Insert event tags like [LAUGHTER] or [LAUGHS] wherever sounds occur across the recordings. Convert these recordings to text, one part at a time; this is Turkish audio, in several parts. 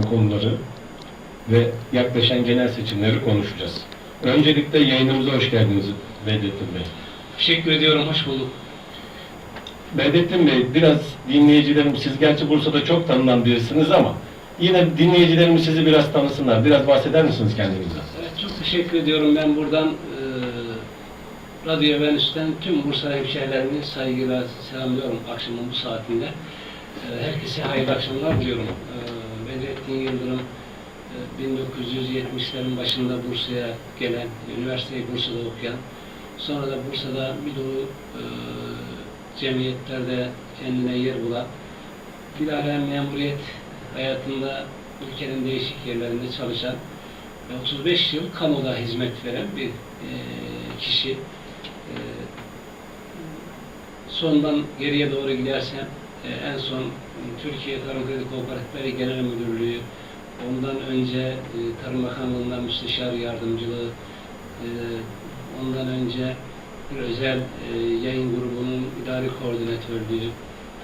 konuları ve yaklaşan genel seçimleri konuşacağız. Öncelikle yayınımıza hoş geldiniz Bedrettin Bey. Teşekkür ediyorum, hoş bulduk. Bedrettin Bey, biraz dinleyicilerim, siz gerçi Bursa'da çok tanınan birisiniz ama yine dinleyicilerimiz sizi biraz tanısınlar. Biraz bahseder misiniz kendinizden? Evet, çok teşekkür ediyorum. Ben buradan e, Radyo Venüs'ten tüm Bursa hemşehrilerimi saygıyla selamlıyorum akşamın bu saatinde. E, herkese hayırlı akşamlar diliyorum. E, Bedrettin Yıldırım e, 1970'lerin başında Bursa'ya gelen, üniversiteyi Bursa'da okuyan, sonra da Bursa'da bir dolu e, cemiyetlerde kendine yer bulan, bilahare memuriyet hayatında ülkenin değişik yerlerinde çalışan ve 35 yıl kamuda hizmet veren bir e, kişi. E, sondan geriye doğru gidersem e, en son Türkiye Tarım Kredi Kooperatifleri Genel Müdürlüğü, ondan önce e, Tarım Bakanlığı'ndan müsteşar yardımcılığı, e, ondan önce bir özel e, yayın grubunun idari koordinatörlüğü,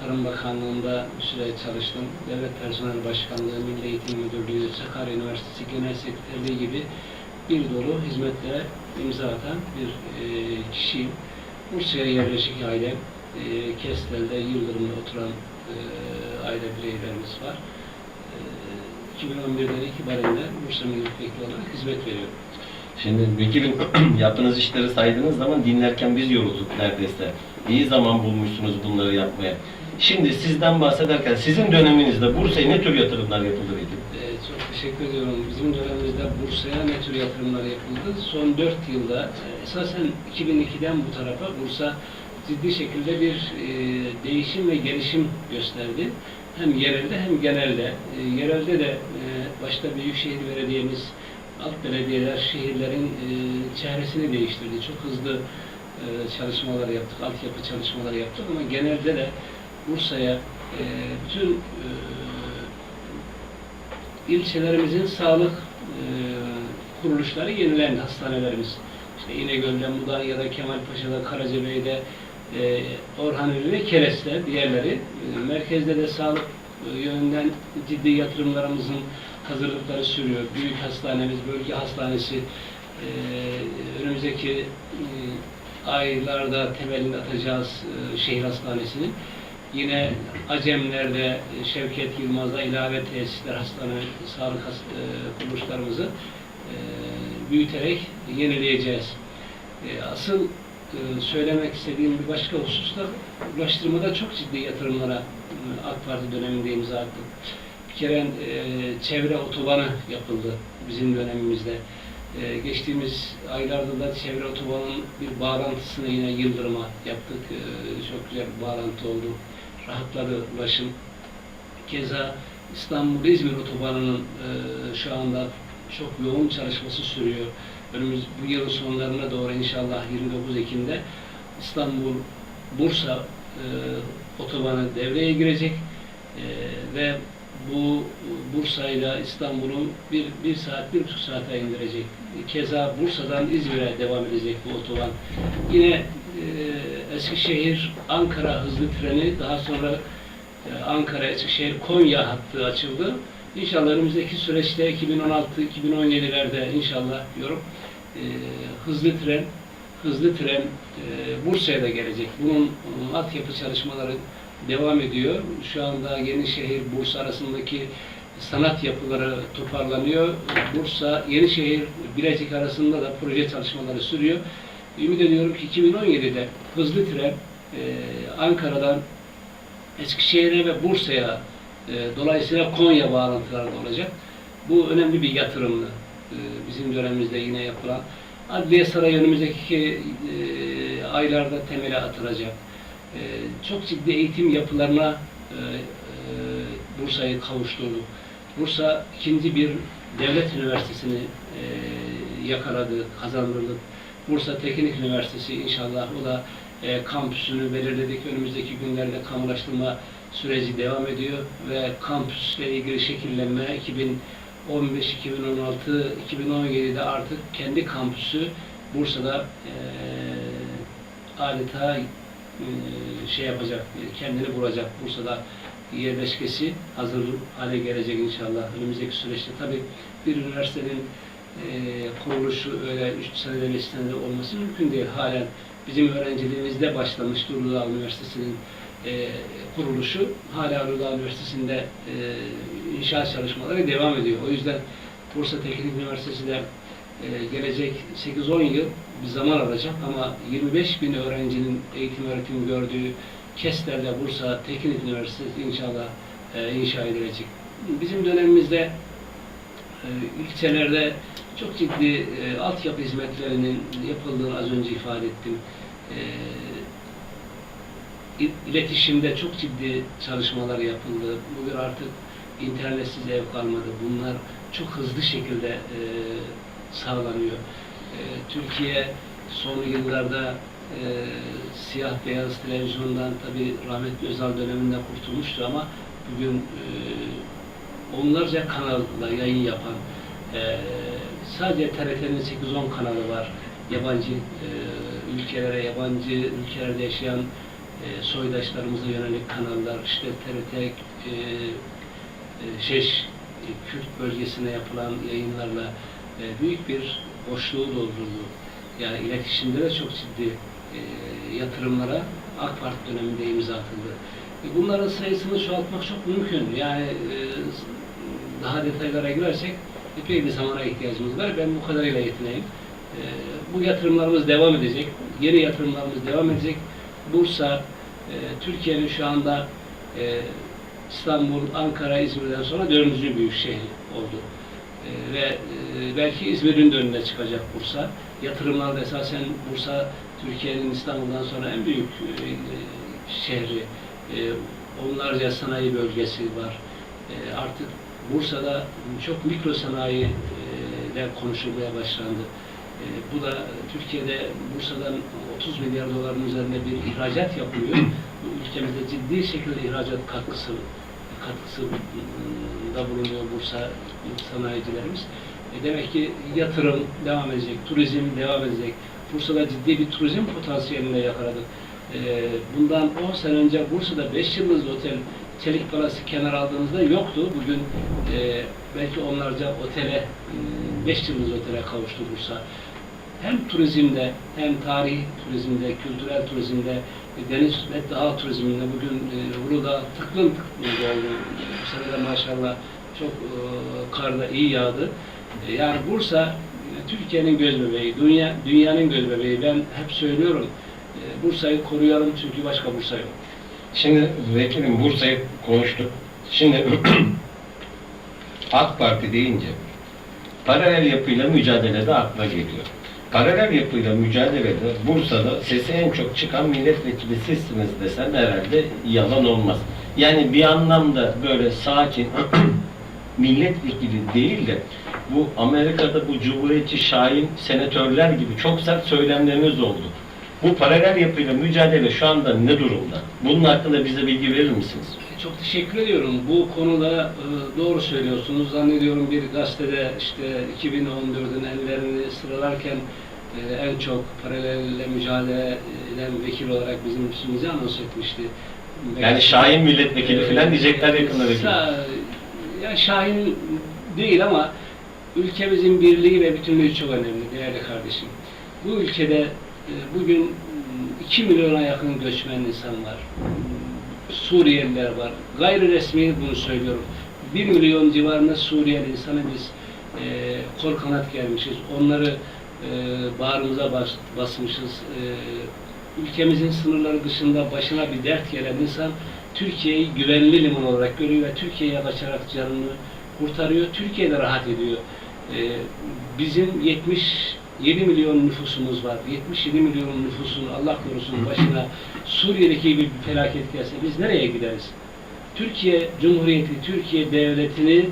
Tarım Bakanlığı'nda bir süre çalıştım. Devlet Personel Başkanlığı, Milli Eğitim Müdürlüğü, Sakarya Üniversitesi Genel Sekreterliği gibi bir dolu hizmetlere imza atan bir kişiyim. Bursa'ya yerleşik aile, e, Kestel'de, Yıldırım'da oturan e, aile bireylerimiz var. E, 2011'den itibaren de Bursa Milletvekili olarak hizmet veriyorum. Şimdi vekilim [CLEARS THROAT] yaptığınız işleri saydığınız zaman dinlerken biz yorulduk neredeyse. İyi zaman bulmuşsunuz bunları yapmaya. Şimdi sizden bahsederken sizin döneminizde Bursa'ya ne tür yatırımlar yapıldı vekilim? Ee, çok teşekkür ediyorum. Bizim dönemimizde Bursa'ya ne tür yatırımlar yapıldı? Son 4 yılda e, esasen 2002'den bu tarafa Bursa ciddi şekilde bir e, değişim ve gelişim gösterdi. Hem yerelde hem genelde. E, yerelde de e, başta Büyükşehir Belediye'miz, alt belediyeler, şehirlerin e, çehresini değiştirdi. Çok hızlı e, çalışmalar yaptık, altyapı çalışmaları yaptık ama genelde de Bursa'ya e, bütün e, ilçelerimizin sağlık e, kuruluşları yenilendi, hastanelerimiz. İşte İnegöl'de, Mudanya'da, Kemalpaşa'da, Karacabey'de, e, Orhaneli ve Keres'te, diğerleri. E, merkezde de sağlık e, yönünden ciddi yatırımlarımızın hazırlıkları sürüyor. Büyük hastanemiz, bölge hastanesi e, önümüzdeki e, aylarda temelini atacağız e, şehir hastanesinin. Yine Acemler'de e, Şevket Yılmaz'da ilave tesisler, hastane, sağlık has- e, kuruluşlarımızı e, büyüterek yenileyeceğiz. E, Asıl söylemek istediğim bir başka husus da ulaştırmada çok ciddi yatırımlara e, AK Parti döneminde imza attık. Bir kere e, çevre otobanı yapıldı bizim dönemimizde. E, geçtiğimiz aylarda da çevre otobanın bir bağlantısını yine Yıldırım'a yaptık. E, çok güzel bir bağlantı oldu. Rahatladı ulaşım. Keza İstanbul-İzmir otobanının e, şu anda çok yoğun çalışması sürüyor. Önümüz bu yılın sonlarına doğru inşallah 29 Ekim'de İstanbul Bursa e, otobanı devreye girecek E, ve bu Bursa ile İstanbul'u bir, bir saat, bir buçuk saate indirecek. Keza Bursa'dan İzmir'e devam edecek bu otoban. Yine e, Eskişehir Ankara hızlı treni daha sonra e, Ankara Eskişehir Konya hattı açıldı. İnşallah önümüzdeki süreçte 2016-2017'lerde inşallah diyorum e, hızlı tren hızlı tren e, Bursa'ya da gelecek. Bunun altyapı çalışmaları devam ediyor. Şu anda Yenişehir Bursa arasındaki sanat yapıları toparlanıyor. Bursa Yenişehir Bilecik arasında da proje çalışmaları sürüyor. Ümit ediyorum ki 2017'de hızlı tren e, Ankara'dan Eskişehir'e ve Bursa'ya e, dolayısıyla Konya bağlantıları da olacak. Bu önemli bir yatırımdı. E, bizim dönemimizde yine yapılan. Adliye Sarayı önümüzdeki e, aylarda temeli atılacak. Çok ciddi eğitim yapılarına Bursa'yı kavuşturduk. Bursa ikinci bir devlet üniversitesini yakaladı, kazandırdı. Bursa Teknik Üniversitesi inşallah o da e, kampüsünü belirledik. Önümüzdeki günlerde kamulaştırma süreci devam ediyor ve kampüsle ilgili şekillenme 2015, 2016, 2017'de artık kendi kampüsü Bursa'da e, adeta e, şey yapacak, kendini bulacak Bursa'da yerleşkesi hazır hale gelecek inşallah önümüzdeki süreçte. Tabii bir üniversitenin e, kuruluşu öyle 3 senede 5 senede olması mümkün değil. Halen bizim öğrenciliğimizde başlamış Uludağ Üniversitesi'nin e, kuruluşu hala Uludağ Üniversitesi'nde e, inşaat çalışmaları devam ediyor. O yüzden Bursa Teknik Üniversitesi de e, gelecek 8-10 yıl bir zaman alacak ama 25 bin öğrencinin eğitim öğretim gördüğü Kestel'de Bursa Teknik Üniversitesi inşallah e, inşa edilecek. Bizim dönemimizde e, ilçelerde çok ciddi e, altyapı hizmetlerinin yapıldığını az önce ifade ettim. E, iletişimde çok ciddi çalışmalar yapıldı. Bugün artık internetsiz ev kalmadı. Bunlar çok hızlı şekilde e, sağlanıyor. E, Türkiye son yıllarda e, siyah beyaz televizyondan tabi rahmetli Özal döneminde kurtulmuştu ama bugün e, onlarca kanalla yayın yapan e, sadece TRT'nin 8-10 kanalı var. Yabancı e, ülkelere, yabancı ülkelerde yaşayan e, soydaşlarımıza yönelik kanallar, işte TRT e, e, Şeş e, Kürt bölgesine yapılan yayınlarla e, büyük bir boşluğu doldurdu. Yani iletişimde de çok ciddi e, yatırımlara AK Parti döneminde imza atıldı. E, bunların sayısını çoğaltmak çok mümkün. Yani e, daha detaylara girersek epey bir zamana ihtiyacımız var. Ben bu kadarıyla yetineyim. E, bu yatırımlarımız devam edecek. Yeni yatırımlarımız devam edecek. Bursa, e, Türkiye'nin şu anda e, İstanbul, Ankara, İzmir'den sonra dördüncü büyük şehri oldu. E, ve e, belki İzmir'in de önüne çıkacak Bursa. Yatırımlarda esasen Bursa, Türkiye'nin İstanbul'dan sonra en büyük e, şehri. E, onlarca sanayi bölgesi var. E, artık Bursa'da çok mikro sanayiler konuşulmaya başlandı. E, bu da Türkiye'de Bursa'dan 30 milyar doların üzerinde bir ihracat yapılıyor. Ülkemizde ciddi şekilde ihracat katkısı katkısı da bulunuyor Bursa sanayicilerimiz. E demek ki yatırım devam edecek, turizm devam edecek. Bursa'da ciddi bir turizm potansiyelini yakaladık. E, bundan 10 sene önce Bursa'da 5 yıldızlı otel Çelik Palası kenar aldığımızda yoktu. Bugün e, belki onlarca otele, 5 yıldız otele kavuştu Bursa. Hem turizmde, hem tarihi turizmde, kültürel turizmde, e, deniz ve dağ turizminde bugün e, Uludağ tıklım tıklım oldu. Bu sene de maşallah çok e, kar da iyi yağdı. Yani Bursa Türkiye'nin göz bebeği, dünya, dünyanın göz bebeği. Ben hep söylüyorum, Bursa'yı koruyalım çünkü başka Bursa yok. Şimdi vekilim Bursa'yı konuştuk. Şimdi [CLEARS THROAT] AK Parti deyince paralel yapıyla mücadelede akla geliyor. Paralel yapıyla mücadelede Bursa'da sesi en çok çıkan milletvekili sizsiniz desem herhalde yalan olmaz. Yani bir anlamda böyle sakin [CLEARS THROAT] milletvekili değil de bu Amerika'da bu cumhuriyetçi şahin senatörler gibi çok sert söylemleriniz oldu. Bu paralel yapıyla mücadele şu anda ne durumda? Bunun hakkında bize bilgi verir misiniz? Çok teşekkür ediyorum. Bu konuda e, doğru söylüyorsunuz. Zannediyorum bir gazetede işte 2014'ün enlerini sıralarken e, en çok paralelle mücadele eden vekil olarak bizim ismimizi anons etmişti. Yani Şahin milletvekili falan diyecekler yakında vekil. Ya Şahin değil ama ülkemizin birliği ve bütünlüğü çok önemli değerli kardeşim. Bu ülkede e, bugün 2 milyona yakın göçmen insan var. Suriyeliler var. Gayri resmi bunu söylüyorum. 1 milyon civarında Suriyeli insanı biz e, kol kanat gelmişiz. Onları e, bağrımıza bas, basmışız. E, ülkemizin sınırları dışında başına bir dert gelen insan Türkiye'yi güvenli liman olarak görüyor ve Türkiye'ye kaçarak canını kurtarıyor. Türkiye'de rahat ediyor. E, bizim 77 milyon nüfusumuz var. 77 milyon nüfusun Allah korusun başına Suriye'deki bir felaket gelse biz nereye gideriz? Türkiye Cumhuriyeti, Türkiye Devleti'ni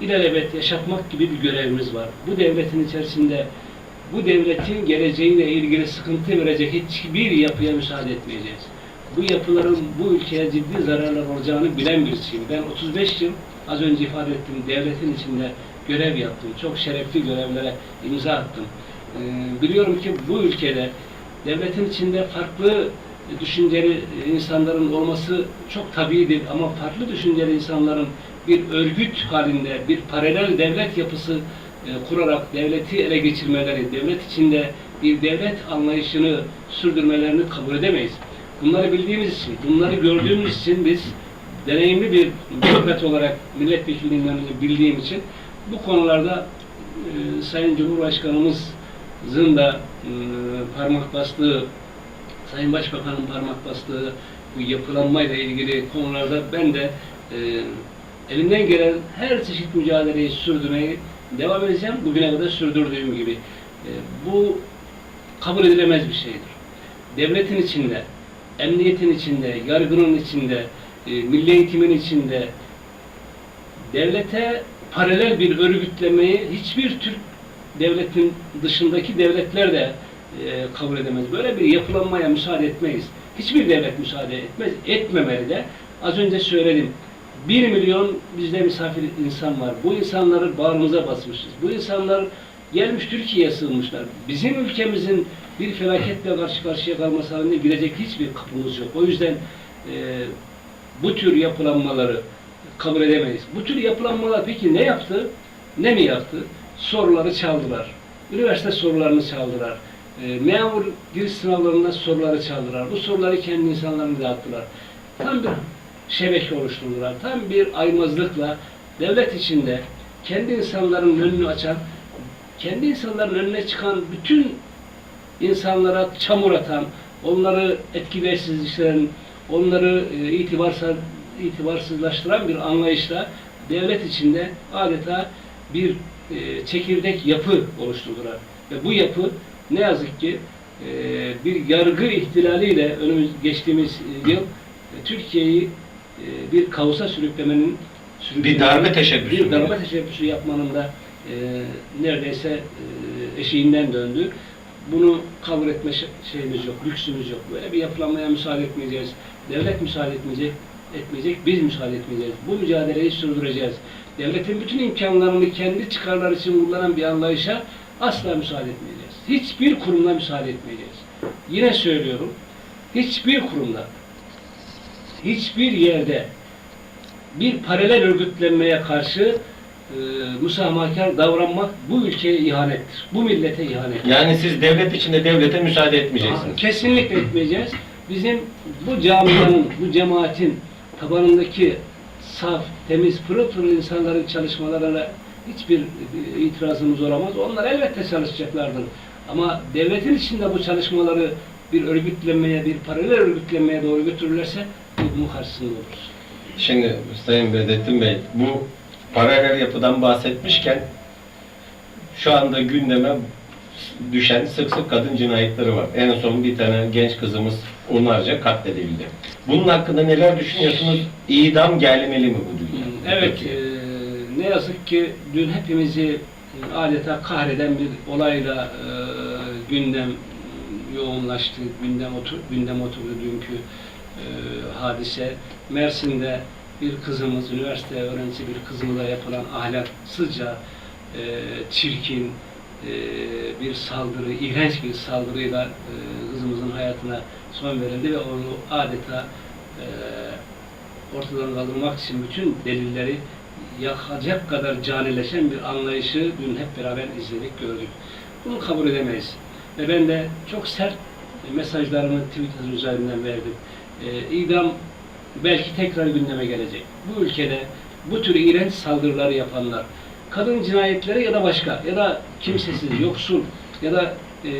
ilelebet yaşatmak gibi bir görevimiz var. Bu devletin içerisinde bu devletin geleceğiyle ilgili sıkıntı verecek hiçbir yapıya müsaade etmeyeceğiz. Bu yapıların bu ülkeye ciddi zararlar olacağını bilen birisiyim. Ben 35 yıl az önce ifade ettim devletin içinde görev yaptım. Çok şerefli görevlere imza attım. Ee, biliyorum ki bu ülkede devletin içinde farklı düşünceli insanların olması çok tabidir ama farklı düşünceli insanların bir örgüt halinde bir paralel devlet yapısı e, kurarak devleti ele geçirmeleri, devlet içinde bir devlet anlayışını sürdürmelerini kabul edemeyiz. Bunları bildiğimiz için, bunları gördüğümüz için biz deneyimli bir bürokrat olarak milletvekilliğinden bildiğim için bu konularda e, Sayın Cumhurbaşkanımızın da e, parmak bastığı, Sayın Başbakan'ın parmak bastığı bu yapılanmayla ilgili konularda ben de e, elimden gelen her çeşit mücadeleyi sürdürmeyi devam edeceğim. Bugüne kadar sürdürdüğüm gibi. E, bu kabul edilemez bir şeydir. Devletin içinde, emniyetin içinde, yargının içinde, e, milli eğitimin içinde devlete paralel bir örgütlemeyi hiçbir Türk devletin dışındaki devletler de e, kabul edemez. Böyle bir yapılanmaya müsaade etmeyiz. Hiçbir devlet müsaade etmez. Etmemeli de. Az önce söyledim. Bir milyon bizde misafir insan var. Bu insanları bağrımıza basmışız. Bu insanlar gelmiş Türkiye'ye sığınmışlar. Bizim ülkemizin bir felaketle karşı karşıya kalması halinde girecek hiçbir kapımız yok. O yüzden e, bu tür yapılanmaları kabul edemeyiz. Bu tür yapılanmalar peki ne yaptı? Ne mi yaptı? Soruları çaldılar. Üniversite sorularını çaldılar. E, memur giriş sınavlarında soruları çaldılar. Bu soruları kendi insanlarına dağıttılar. Tam bir şebeke oluşturdular. Tam bir aymazlıkla devlet içinde kendi insanların önünü açan, kendi insanların önüne çıkan bütün insanlara çamur atan, onları etkileştiren, onları e, itibarsız, itibarsızlaştıran bir anlayışla devlet içinde adeta bir e, çekirdek yapı oluşturdular. Ve bu yapı ne yazık ki e, bir yargı ihtilaliyle önümüz geçtiğimiz yıl Türkiye'yi e, bir kaosa sürüklemenin Bir darbe teşebbüsü. bir darbe teşebbüsü yapmanın da e, neredeyse e, eşiğinden döndü. Bunu kabul etme şeyimiz yok, lüksümüz yok. Böyle bir yapılanmaya müsaade etmeyeceğiz. Devlet müsaade etmeyecek, etmeyecek, biz müsaade etmeyeceğiz. Bu mücadeleyi sürdüreceğiz. Devletin bütün imkanlarını kendi çıkarları için kullanan bir anlayışa asla müsaade etmeyeceğiz. Hiçbir kurumda müsaade etmeyeceğiz. Yine söylüyorum, hiçbir kurumda, hiçbir yerde bir paralel örgütlenmeye karşı e, müsamahakar davranmak bu ülkeye ihanettir. Bu millete ihanettir. Yani siz devlet içinde devlete müsaade etmeyeceksiniz. Kesinlikle etmeyeceğiz. Bizim bu camianın, bu cemaatin tabanındaki saf, temiz, pırıl pırıl insanların çalışmalarına hiçbir e, itirazımız olamaz. Onlar elbette çalışacaklardır. Ama devletin içinde bu çalışmaları bir örgütlenmeye, bir paralel örgütlenmeye doğru götürürlerse bunun karşısında oluruz. Şimdi Sayın Bedrettin Bey, bu paralel yapıdan bahsetmişken şu anda gündeme düşen sık sık kadın cinayetleri var. En son bir tane genç kızımız onlarca katledildi. Bunun hakkında neler düşünüyorsunuz? İdam gelmeli mi bu dünya? Evet, Peki. e, ne yazık ki dün hepimizi e, adeta kahreden bir olayla e, gündem yoğunlaştı, gündem otur, gündem oturdu dünkü hadise. Mersin'de bir kızımız, üniversite öğrencisi bir kızımıza yapılan ahlaksızca, e, çirkin e, bir saldırı, iğrenç bir saldırıyla e, kızımızın hayatına son verildi ve onu adeta e, ortadan kaldırmak için bütün delilleri yakacak kadar canileşen bir anlayışı dün hep beraber izledik, gördük. Bunu kabul edemeyiz. Ve ben de çok sert mesajlarımı Twitter üzerinden verdim. Ee, idam belki tekrar gündeme gelecek. Bu ülkede bu tür iğrenç saldırıları yapanlar, kadın cinayetleri ya da başka ya da kimsesiz, [LAUGHS] yoksul ya da e,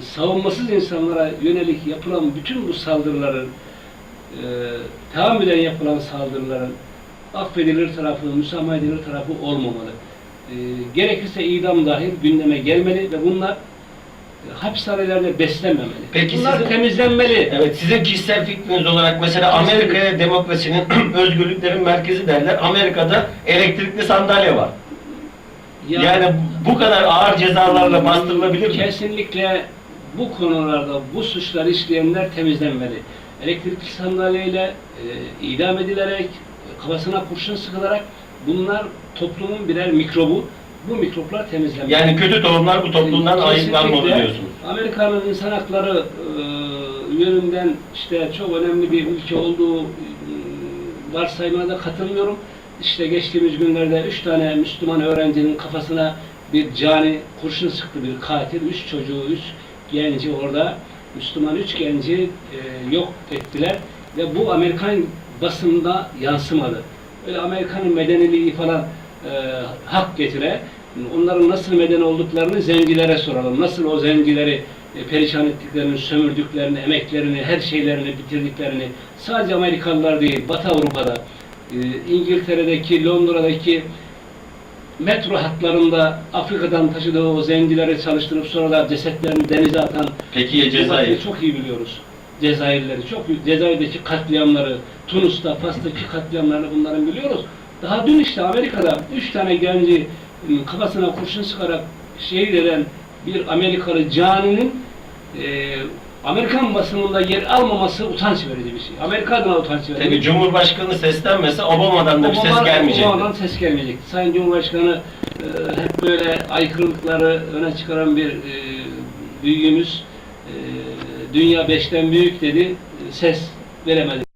savunmasız insanlara yönelik yapılan bütün bu saldırıların e, tahammüden yapılan saldırıların affedilir tarafı, müsamaha edilir tarafı olmamalı. E, gerekirse idam dahil gündeme gelmeli ve bunlar e, hapishanelerde beslenmemeli. Peki bunlar sizin- temizlenmeli. Evet, sizin kişisel fikriniz olarak mesela Amerika'ya demokrasinin, [CLEARS THROAT] özgürlüklerin merkezi derler. Amerika'da elektrikli sandalye var. Ya- yani bu kadar ağır cezalarla bastırılabilir mi? Kesinlikle bu konularda bu suçları işleyenler temizlenmeli. Elektrikli sandalyeyle e, idam edilerek, kafasına kurşun sıkılarak bunlar toplumun birer mikrobu. Bu mikroplar temizlenmeli. Yani kötü tohumlar bu toplumdan Kesinlikle ayıklanmalı diyorsunuz. Amerika'nın insan hakları e, yönünden işte çok önemli bir ülke olduğu e, varsayımına da katılmıyorum. İşte geçtiğimiz günlerde üç tane Müslüman öğrencinin kafasına bir cani kurşun sıktı bir katil. Üç çocuğu, üç genci orada Müslüman üç genci e, yok ettiler ve bu Amerikan basında yansımadı. Öyle Amerika'nın medeniliği falan e, hak getire. Onların nasıl meden olduklarını zencilere soralım. Nasıl o zencileri e, perişan ettiklerini, sömürdüklerini, emeklerini, her şeylerini bitirdiklerini sadece Amerikalılar değil, Batı Avrupa'da, e, İngiltere'deki, Londra'daki metro hatlarında Afrika'dan taşıdığı o zencileri çalıştırıp sonra da cesetlerini denize atan Peki ya Cezayir? çok iyi biliyoruz. Cezayirleri çok iyi. Cezayir'deki katliamları, Tunus'ta, Fas'taki katliamlarını bunların biliyoruz. Daha dün işte Amerika'da üç tane genci ım, kafasına kurşun sıkarak şehit eden bir Amerikalı caninin e, Amerikan basınında yer almaması utanç verici bir şey. Amerika adına utanç verici. Tabii Cumhurbaşkanı seslenmese Obama'dan da bir ses Obama- gelmeyecek. Obama'dan ses gelmeyecek. Sayın Cumhurbaşkanı e, hep böyle aykırılıkları öne çıkaran bir e, büyüğümüz e, dünya beşten büyük dedi, ses veremedi.